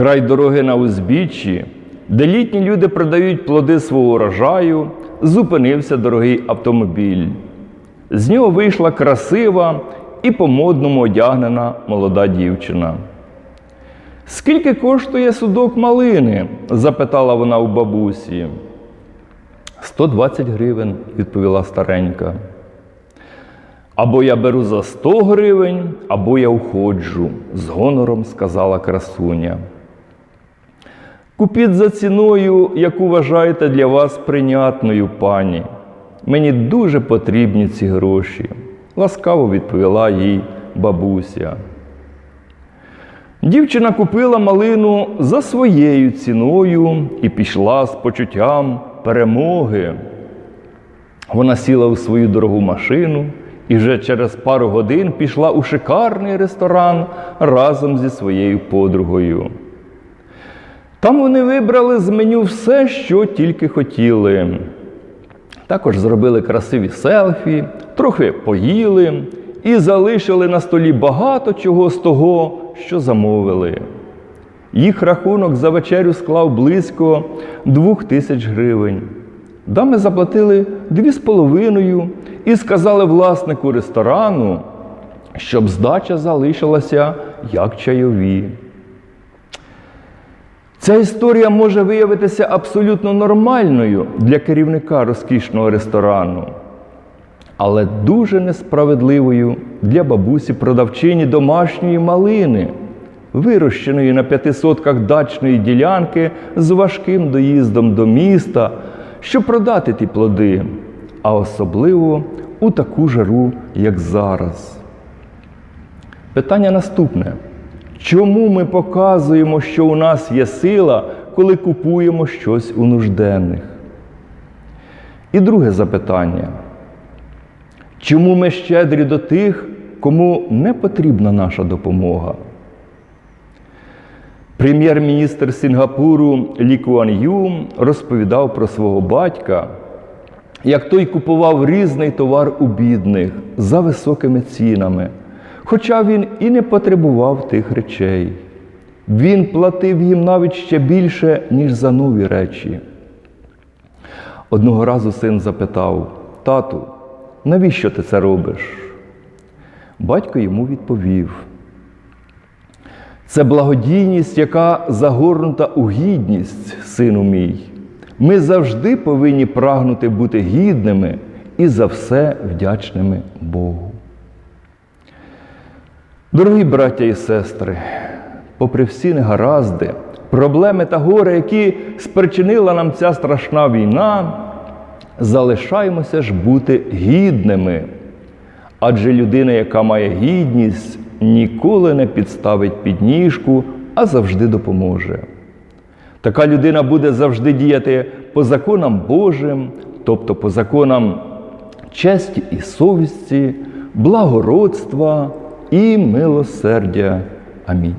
Край дороги на узбіччі, де літні люди продають плоди свого урожаю, зупинився дорогий автомобіль. З нього вийшла красива і по-модному одягнена молода дівчина. Скільки коштує судок малини? запитала вона у бабусі. 120 гривень, відповіла старенька. Або я беру за 100 гривень, або я уходжу, з гонором сказала красуня. Купіть за ціною, яку вважаєте для вас прийнятною, пані. Мені дуже потрібні ці гроші, ласкаво відповіла їй бабуся. Дівчина купила малину за своєю ціною і пішла з почуттям перемоги. Вона сіла у свою дорогу машину і вже через пару годин пішла у шикарний ресторан разом зі своєю подругою. Там вони вибрали з меню все, що тільки хотіли. Також зробили красиві селфі, трохи поїли і залишили на столі багато чого з того, що замовили. Їх рахунок за вечерю склав близько двох тисяч гривень. Дами заплатили дві з половиною і сказали власнику ресторану, щоб здача залишилася як чайові. Ця історія може виявитися абсолютно нормальною для керівника розкішного ресторану, але дуже несправедливою для бабусі продавчині домашньої малини, вирощеної на п'яти сотках дачної ділянки з важким доїздом до міста, щоб продати ті плоди, а особливо у таку жару, як зараз. Питання наступне. Чому ми показуємо, що у нас є сила, коли купуємо щось у нужденних? І друге запитання. Чому ми щедрі до тих, кому не потрібна наша допомога? Прем'єр-міністр Сінгапуру Лі Куан Ю розповідав про свого батька, як той купував різний товар у бідних за високими цінами хоча він і не потребував тих речей. Він платив їм навіть ще більше, ніж за нові речі. Одного разу син запитав: Тату, навіщо ти це робиш? Батько йому відповів: це благодійність, яка загорнута у гідність, сину мій. Ми завжди повинні прагнути бути гідними і за все вдячними Богу. Дорогі браття і сестри, попри всі негаразди, проблеми та горе, які спричинила нам ця страшна війна, залишаємося ж бути гідними. Адже людина, яка має гідність, ніколи не підставить підніжку, а завжди допоможе. Така людина буде завжди діяти по законам Божим, тобто по законам честі і совісті, благородства і милосердя. Амінь.